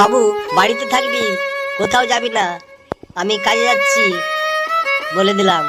বাবু বাড়িতে থাকবি? কোথাও যাবি না। আমি কাজে যাচ্ছি বলে দিলাম।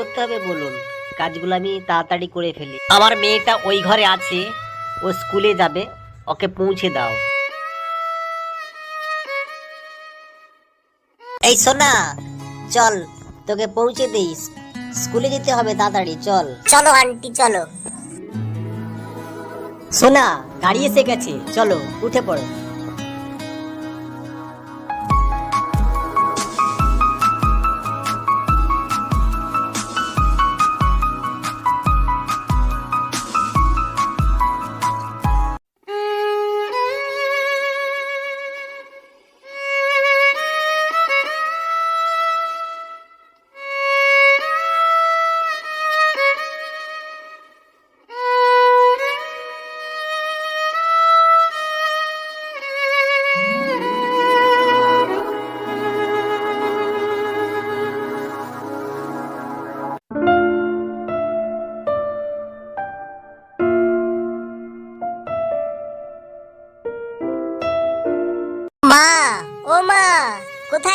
করতে হবে বলুন। কাজগুলো আমি তাড়াতাড়ি করে ফেলি। আমার মেয়েটা ওই ঘরে আছে ও স্কুলে যাবে ওকে পৌঁছে দাও। এই সোনা চল তোকে পৌঁছে দিই। স্কুলে যেতে হবে তাড়াতাড়ি চল। চলো আন্টি চলো। সোনা গাড়ি এসে গেছে চলো উঠে পড়ো।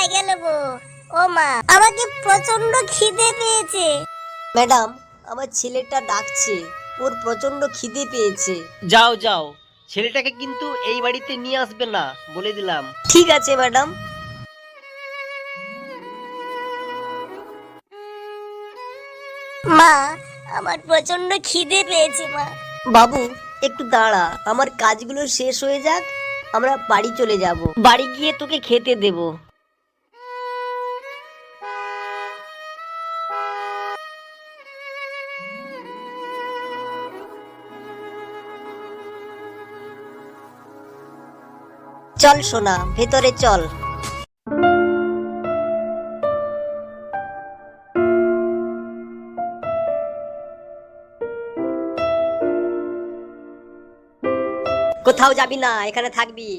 কোথায় গেল গো ও মা আমাকে প্রচণ্ড খিদে পেয়েছে। ম্যাডাম আমার ছেলেটা ডাকছে। ওর প্রচণ্ড খিদে পেয়েছে। যাও যাও। ছেলেটাকে কিন্তু এই বাড়িতে নিয়ে আসবে না বলে দিলাম। ঠিক আছে ম্যাডাম। মা আমার প্রচণ্ড খিদে পেয়েছে মা। বাবু একটু দাঁড়া। আমার কাজগুলো শেষ হয়ে যাক। আমরা বাড়ি চলে যাব। বাড়ি গিয়ে তোকে খেতে দেব। চল সোনা, ভেতরে চল। কোথাও যাবি না, এখানে থাকবি।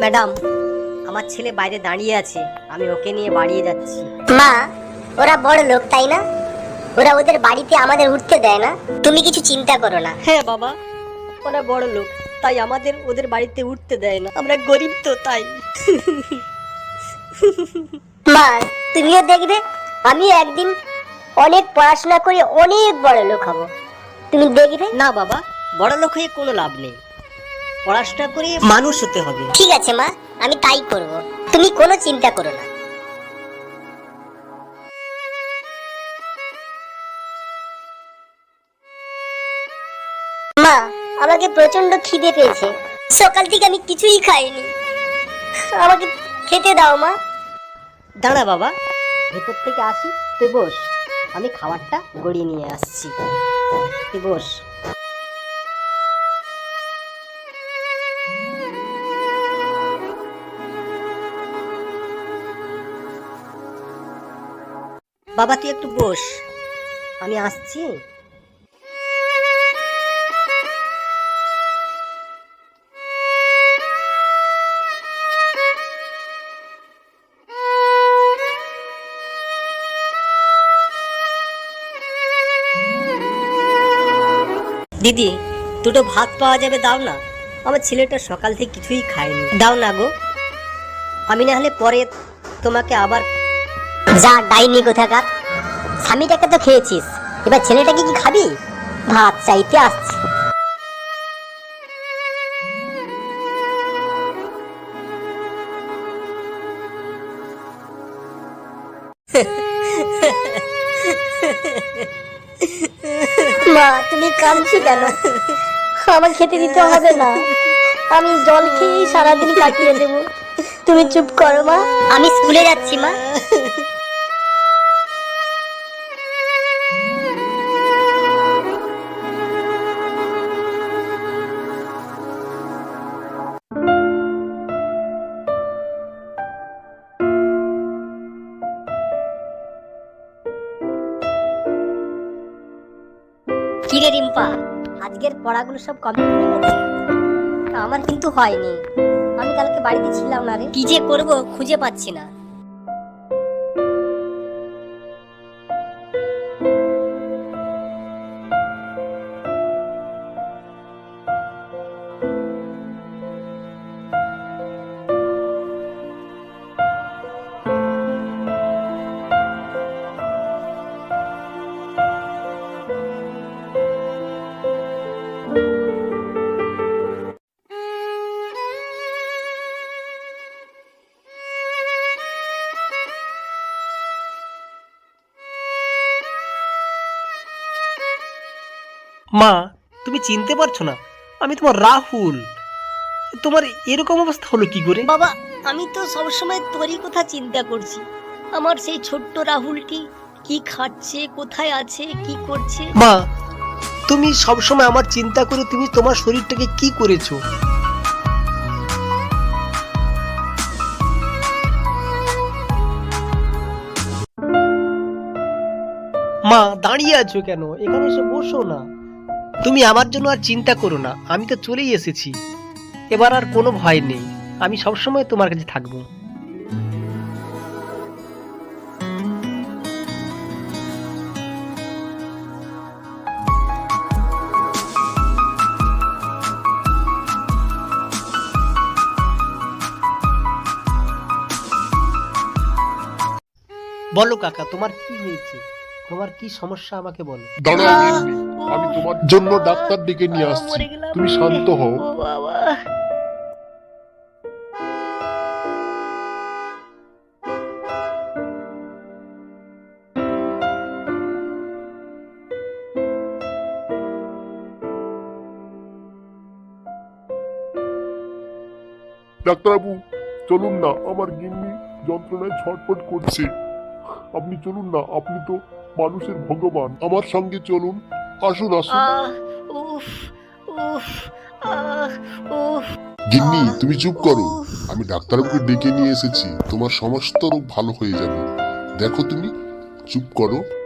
ম্যাডাম, আমার ছেলে বাইরে দাঁড়িয়ে আছে, আমি ওকে নিয়ে বাড়িয়ে যাচ্ছি। মা, ওরা বড় লোক, তাই না? ওরা ওদের বাড়িতে আমাদের উঠতে দেয় না। তুমি কিছু চিন্তা করো না। হ্যাঁ বাবা। ওরা বড় লোক তাই আমাদের ওদের বাড়িতে উঠতে দেয় না। আমরা গরিব তো তাই। মা তুমিও দেখবে আমি একদিন অনেক পড়াশোনা করে অনেক বড় লোক হব। তুমি দেখবে? না বাবা বড় লোক হয়ে কোনো লাভ নেই। পড়াশোনা করে মানুষ হতে হবে। ঠিক আছে মা আমি তাই করব। তুমি কোনো চিন্তা করো না। আমাকে প্রচণ্ড খিদে পেয়েছে। সকাল থেকে আমি কিছুই খাইনি। আমাকে খেতে দাও, মা। দাঁড়া বাবা, ভেতর থেকে আসি। তুই বস, আমি খাবারটা গড়িয়ে নিয়ে আসছি। তুই বস। বাবা, তুই একটু বস। আমি আসছি। দিদি, দুটো ভাত পাওয়া যাবে, দাও না। আমার ছেলেটা সকাল থেকে কিছুই খায়নি। দাও না গো। আমি না হলে পরে তোমাকে আবার যা ডাইনি কোথাকার। স্বামীটাকে তো খেয়েছিস। এবার ছেলেটাকে কি খাবি? ভাত চাইতে আসছি। কাঁদছো কেন? আমার খেতে দিতে হবে না। আমি জল খেয়েই সারাদিন কাটিয়ে দেবো। তুমি চুপ করো, মা। আমি স্কুলে যাচ্ছি, মা। কিরে রিম্পা? আজকের পড়াগুলো সব কমপ্লিট হয়ে গেছে। আমার কিন্তু হয়নি। আমি কালকে বাড়িতে ছিলাম না রে। কি যে করব খুঁজে পাচ্ছি না। মা তুমি চিনতে পারছ না আমি তোমার রাহুল। তোমার এরকম অবস্থা হলো কি করে? বাবা আমি তো সবসময় তোরই কথা চিন্তা করছি। আমার সেই ছোট্ট রাহুলটি কি খাচ্ছে কোথায় আছে কি করছে? মা তুমি সবসময় আমার চিন্তা করে তুমি তোমার শরীরটাকে কি করেছ? মা দাঁড়িয়ে আছো কেন? এখানে এসে বসো না। তুমি আমার জন্য আর চিন্তা করো না, আমি তো চলেই এসেছি। এবার আর কোনো ভয় নেই, আমি সবসময় তোমার কাছে থাকব। বলো কাকা, তোমার কি হয়েছে? তোমার কি সমস্যা আমাকে বলো? দাঁড়াও গিন্নি, আমি তোমার জন্য ডাক্তার ডেকে নিয়ে আসছি। তুমি শান্ত হও। ডাক্তারবাবু চলুন না আমার গিন্নি যন্ত্রণায় ছটফট করছে। আপনি চলুন না আপনি তো মানুষের ভগবান আমার সঙ্গে চলুন আসুন আসুন। আহ উফ উফ আহ উফ। গিন্নি তুমি চুপ করো। আমি ডাক্তারবাবুকে ডেকে নিয়ে এসেছি। তোমার সমস্ত রোগ ভালো হয়ে যাবে। দেখো তুমি চুপ করো।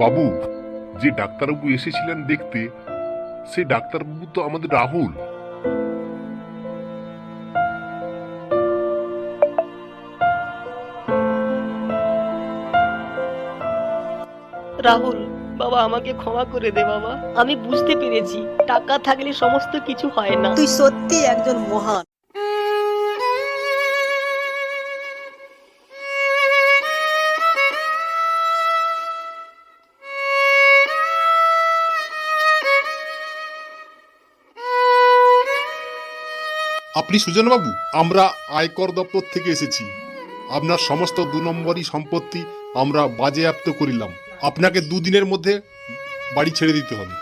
বাবু যে ডাক্তারবাবু এসেছিলেন দেখতে সেই ডাক্তারবাবু তো আমাদের রাহুল। রাহুল বাবা আমাকে ক্ষমা করে দে বাবা। আমি বুঝতে পেরেছি টাকা থাকলে সমস্ত কিছু হয় না। তুই সত্যি একজন মহান। আপনি সুজনবাবু, আমরা আয়কর দপ্তর থেকে এসেছি। আপনার সমস্ত দু নম্বরই সম্পত্তি আমরা বাজেয়াপ্ত করিলাম। আপনাকে দুদিনের মধ্যে বাড়ি ছেড়ে দিতে হবে।